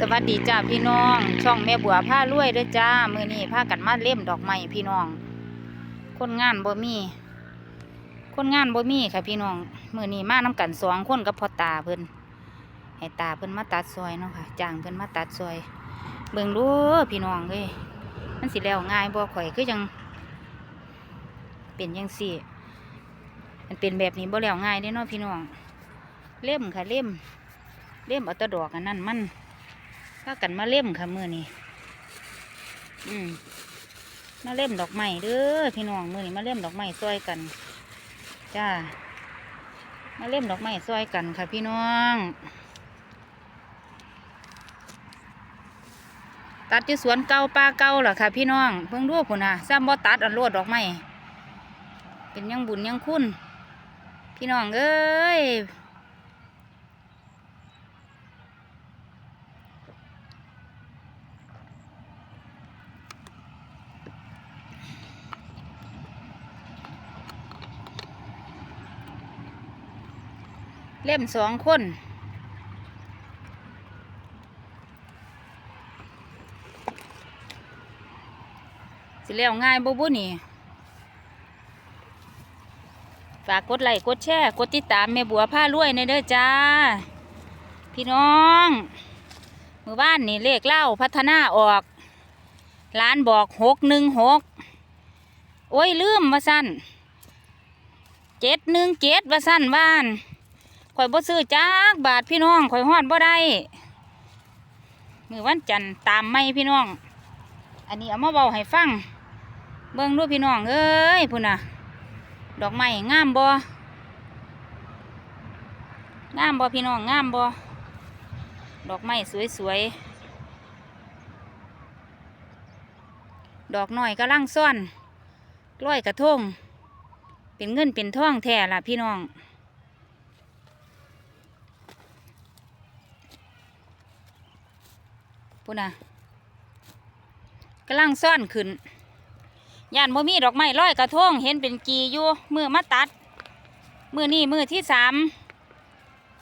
สวัสดีจ้าพี่น้อง ช่องแม่บัวผ้ารวยด้อจ้ามือนี้พากันมาเล่มดอกไม้พี่น้อง คนงานบ่มีคนงานบ่มีค่ะพี่น้องมือนี้มาน้กันสองคนกับพ่อตาเพิ่นให้ตาเพิ่นมาตัดซอยเนาะค่ะจ้างเพิ่นมาตัดซอย เบิ่งดูพี่น้องเอ้ยมันสิแล้วง่ายบ่ข่อยคือจังเป็นจังซี่มันเป็นแบบนี้บ่แล้วง่ายเด้เนาะพี่น้องเล่มค่ะเล่มเล่มเอาตะดอกอันนั้นมัน พากันมาเล่มค่ะมือนี้อืมมาเล่มดอกไม้เด้อพี่น้องมือนี้มาเล่มดอกไม้ซอยกัน จ้า มาเล่มดอกไม้ซอยกันค่ะ พี่น้อง ตัดที่สวนเก่าป่าเก่าล่ะค่ะ พี่น้องเพิ่งรู้พุ่นน่ะซ้ำบ่ตัดอันโลดดอกไม้เป็นยังบุญยังคุณพี่น้องเอ้ย เล่มสองคนสิแล้วง่ายบ่บุนี่ ฝากกดไลค์กดแชร์กดติดตามแม่บัวผ้ารวยในเด้อจ้า พี่น้องมือบ้านนี่เลขเล่าพัฒนาออกร้านบอกหกหนึ่งหกโอ้ยลืมว่าสั้นเจ็ดหนึ่งเจ็ดว่าสั้นบ้าน ข่อยบ่ซื้อจักบาทพี่น้องข่อยฮอดบ่ได้มือวันจันทร์ตามไม่พี่น้อง อันนี้เอามาเบาให้ฟัง เบิ่งดูพี่น้องเอ้ยพุ่นน่ะ ดอกไม้งามบ่งามบ่พี่น้องงามบ่ดอกไม้สวยๆดอกหน้อยก็ลังซ่อนกล้อยกระทงเป็นเงินเป็นทองแท้ล่ะพี่น้อง พุ่นนะกำลังซ่อนขึ้นย่านบ่มีดอกไม้ร้อยกระทงเห็นเป็นกีอยู่มือมาตัด มือนี่มือที่สาม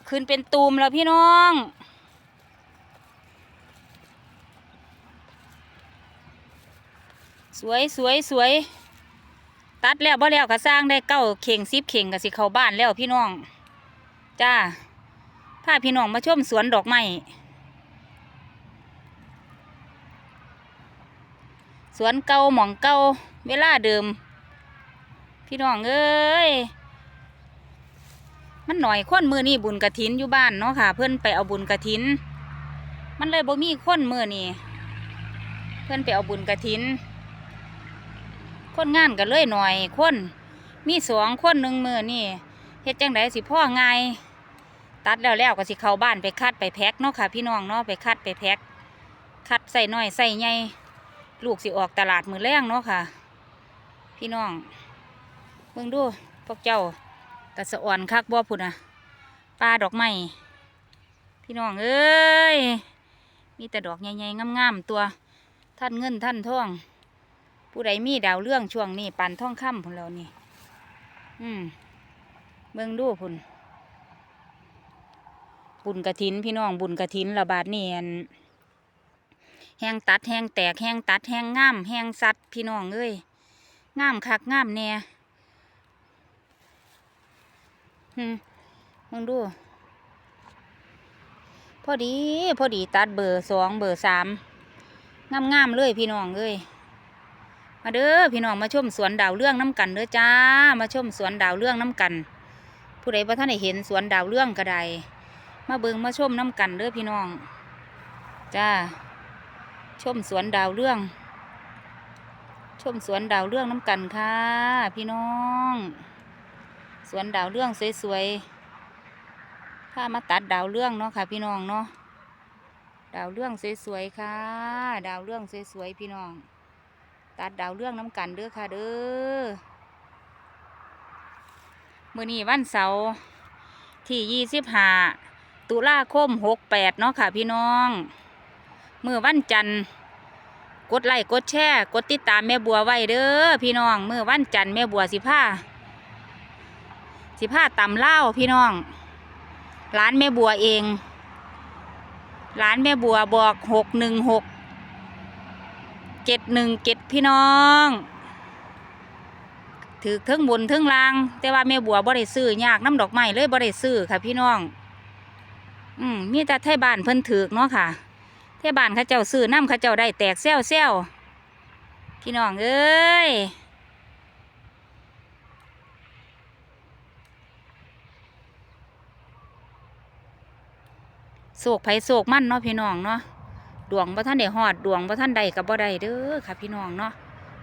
ขึ้นเป็นตูมแล้วพี่น้องสวยสวยสวยตัดแล้วบ่แล้วก็สร้างได้เก้าเข่งสิบเข่งก็สิเข้าบ้านแล้วพี่น้อง จ้าพาพี่น้องมาชมสวนดอกไม้ สวนเก่าหม่องเก่าเวลาเดิม พี่น้องเอ้ยมันหน่อยคนมือนี่บุญกระถินอยู่บ้านเนาะค่ะ เพื่อนไปเอาบุญกระถิน มันเลยบ่มีคนมือนี่เพื่อนไปเอาบุญกระถิน คนงานก็เลยหน่อยคนมีสองคนหนึ่งมือนี่เฮ็ดจังไดสิพ่อไงตัดแล้วแล้วก็สิเข้าบ้านไปคัดไปแพ็คเนาะค่ะ พี่น้องเนาะไปคัดไปแพ็คคัดใส่น้อยใส่ใหญ่ ลูกสิออกตลาดมือแรงเนาะค่ะ พี่น้องเบิ่งดูพวกเจ้ากระสอ่อนคักบ่พุ่นนะปลาดอกไม้พี่น้องเอ้ยมีแต่ดอกใหญ่ๆงามๆตัวท่านเงินท่านทอง ผู้ใดมีดาวเรื่องช่วงนี้ปันท่องค่ำพุ่นเรานี่ อืมเบิ่งดูพุ่นบุญกระถินพี่น้องบุญกระถินระบาดนี่อัน แห้งตัดแห้งแตกแห้งตัดแห้งง่ามแห้งสัดพี่น้องเอ้ยง่ามคักง่ามแน่ฮึมึงดู พอดี พอดีตัดเบอร์สองเบอร์สามง่ามง่ามเลยพี่น้องเอ้ยมาเด้อพี่น้องมาชมสวนดาวเรื่องน้ำกันเด้อจ้า มาชมสวนดาวเรื่องน้ำกัน ผู้ใดบ่ท่านได้เห็นสวนดาวเรื่องก็ได้มาเบิงมาชมน้ำกันเด้อพี่น้อง จ้า ชมสวนดาวเรื่อง ชมสวนดาวเรื่องน้ำกันค่ะ พี่น้อง สวนดาวเรื่องสวยๆพามาตัดดาวเรื่องเนาะค่ะ พี่น้องเนาะดาวเรื่องสวยๆค่ะ ดาวเรื่องสวยๆพี่น้อง ตัดดาวเรื่องน้ำกันเด้อค่ะเด้อมื้อนี้วันเสาร์ที่ยี่สิบห้าตุลาคมหกแปดเนาะค่ะพี่น้อง มื่อวันจันทร์กดไลค์กดแชร์กดติดตามแม่บัวไว้เด้อพี่น้องมื่อวันจันทร์แม่บัวสิผ้าสิผ้าตำเล่าพี่น้อง ร้านแม่บัวเอง ร้านแม่บัวบอกหกหนึ่งหกเจ็ดหนึ่งเจ็ดพี่น้องถือเทิงบนเทิงล่าง แต่ว่าแม่บัวบ่ได้ซื้อยากน้ำดอกไม้เลยบ่ได้ซื้อค่ะพี่น้อง อืมมีแต่ไทยบ้านเพิ่นถือเนาะค่ะ ไทบานเขาเจ้าซื้อน้ำเขาเจ้าได้แตกแซวแซวพี่น้องเอ้ยโศกไผโศกมั่นเนาะพี่น้องเนาะดวงบ่ท่านได้ฮอดดวงบ่ท่านใดกับบ่ได้เด้อค่ะ พี่น้องเนาะ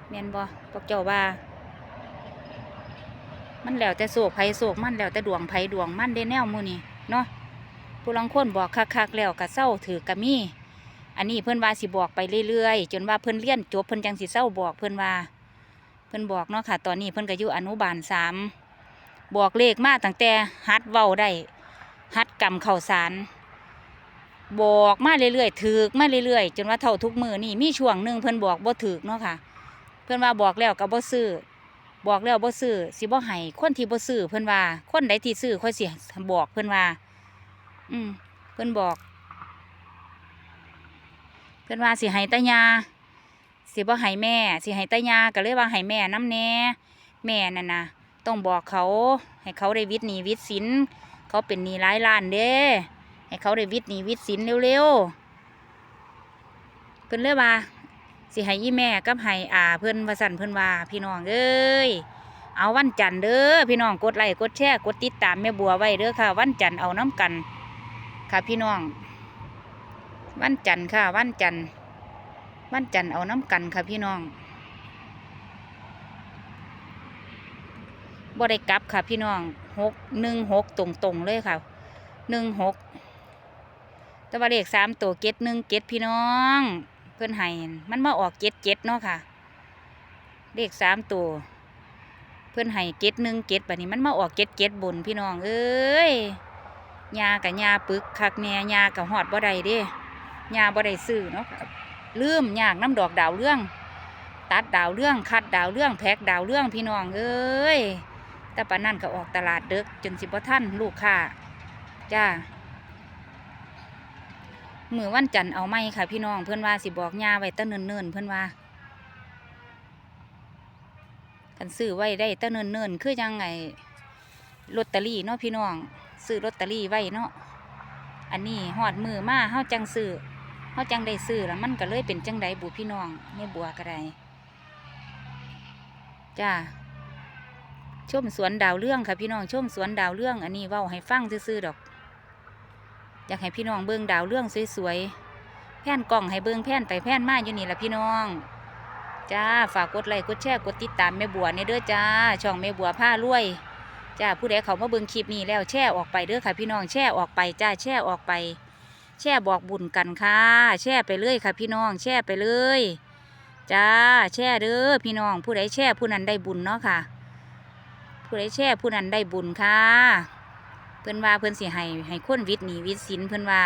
แม่นบ่พวกเจ้าว่า มันแล้วแต่โศกไผโศกมั่นแล้วแต่ดวงไผดวงมั่นได้แนวมูนี่เนาะผู้ลังคนบอกคักๆแล้วก็เศร้าถือกะมี อันนี้เพิ่อนว่าสิบอกไปเรื่อยๆ จนว่าเพิ่อนเรียนจบเพิ่อนจังสิเศร้าบอกเพิ่อนว่า เพิ่อนบอกเนาะค่ะ ตอนนี้เพิ่อนก็อยู่อนุบาลสามบอกเลขมาตั้งแต่ฮัดเว้าได้ฮัดกำข่าวสารบอกมาเรื่อยๆถือมาเรื่อยๆ จนว่าเท่าทุกมือนี่มีช่วงหนึ่งเพิ่อนบอกบ่ถือเนาะค่ะ เพิ่อนว่าบอกแล้วก็บ่ซื้อบอกแล้วบ่ซื้อสิบ่ให้คนที่บ่ซื้อเพิ่อนว่า คนใดที่ซื้อค่อยสิบอกเพิ่อนว่า อืมเพิ่อนบอก พิ่นว่าสิให้ตายาสิบ่ให้แม่สิให้ตายาก็เลยว่าให้แม่น้ำแน่แม่นั่นนะต้องบอกเขา ให้เขาได้วิทย์หนีวิทย์สินเขาเป็นหนี้ายล้านเด้ให้เขาได้วิทย์หนีวิทย์สินเร็วๆเพิ่นเลยว่าสิให้ยี่แม่กับให้อาเพิ่อนว่าสั่นเพิ่อนว่าพี่น้องเอ้ยเอาวันจันทร์เด้อพี่น้องกดไลค์กดแชร์กดติดตามแม่บัวไว้เด้อค่ะ วันจันทร์เอาน้ำกัน ค่ะพี่น้อง วันจันทร์ค่ะ วันจันทร์วันจันทร์เอาน้ำกันค่ะพี่น้องบ่ได้กลับค่ะพี่น้องหกหนึ่งหกตรงตรงเลยค่ะหนึ่งหกต่ว่าเลขสามตัวเก็ดหนึ่งเก็ดพี่น้อง เพื่อนให้มันมาออกเก็ดเก็ดเนาะค่ะ เลขสามตัว เพื่อนให้เก็ดหนึ่งเก็ดแบบนี้มันมาออกเก็ดเก็ดบนพี่น้องเอ้ยยากับยาปึกคักแน่ยากับหอดบ่ได้เด้ ยาบ่ได้ซื้อเนาะลืมยากน้ำดอกดาวเรื่อง ตัดดาวเรื่องคัดดาวเรื่องแพ็กดาวเรื่องพี่น้องเอ้ยแต่ปานนั่นก็ออกตลาดเด็กจนสิบ่ท่านลูกค้าจ้ามือวันจันทร์เอาไหมค่ะพี่น้องเพื่อนว่าสิบอกยาไว้แตั้งเนิ่นๆเพื่อนว่ากันซื้อไว้ได้แตั้งเนิ่นๆคือยังไงลอตเตอรี่เนาะพี่น้องซื้อลอตเตอรี่ไว้เนาะอันนี้หอดมือมาเฮาจังซื้อ เฮาจังได้ซื้อแล้วมันก็เลยเป็นจังไดบุพี่น้องไม่บัวก็ได้จ้าชมสวนดาวเรื่องค่ะพี่น้องชมสวนดาวเรื่อง อันนี้เว้าให้ฟังซื่อๆดอก อยากให้พี่น้องเบิ่งดาวเรื่องสวยๆแผ่นกล่องให้เบิ่งแผ่นไปแผ่นมาอยู่นี่ละพี่น้องจ้าฝากกดไลค์กดแชร์กดติดตามแม่บัวเนี่ยเด้อจ้า ช่องแม่บัวผ้ารวยจ้าผู้ใดเขามาเบิ่งคลิปนี้แล้วแช่ออกไปเด้อค่ะพี่น้องแช่ออกไปจ้าแช่ออกไป แช่บอกบุญกันค่ะ แช่ไปเลยค่ะ พี่น้อง แช่ไปเลยจ้าแช่เด้อพี่น้อง ผู้ใดแช่ผู้นั้นได้บุญเนาะค่ะ ผู้ใดแช่ผู้นั้นได้บุญค่ะ เพื่อนว่าเพื่อนสิให้ให้คนวิทย์หนีวิทย์สินเพื่อนว่า